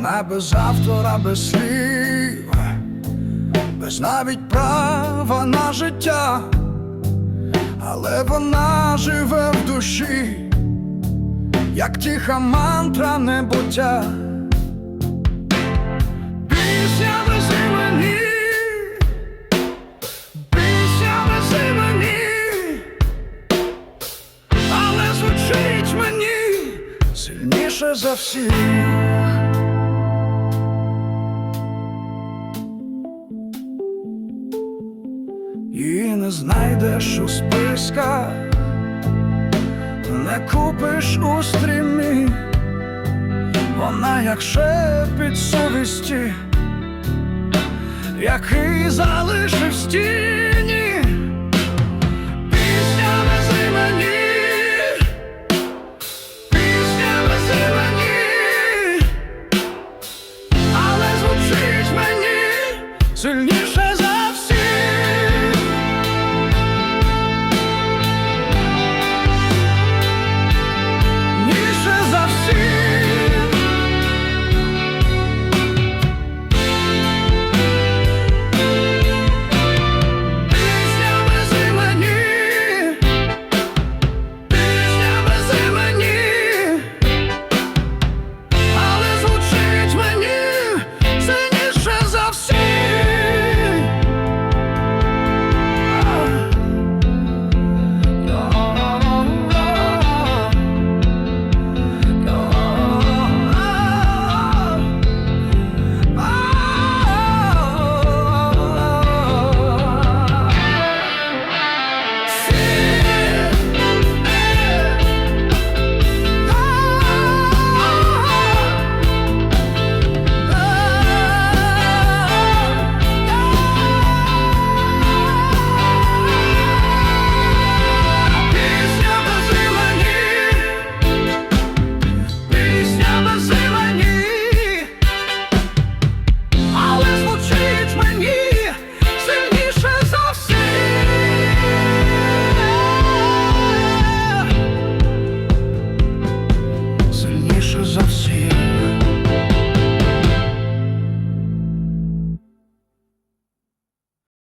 Вона без автора, без слів, без навіть права на життя, але вона живе в душі, як тиха мантра небуття. Пісня вези мені, пісня вези мені, але звучить мені сильніше за всіх. Не знайдеш у списках, не купиш у стрімі, вона як шепіт совісті, який залишив стіль.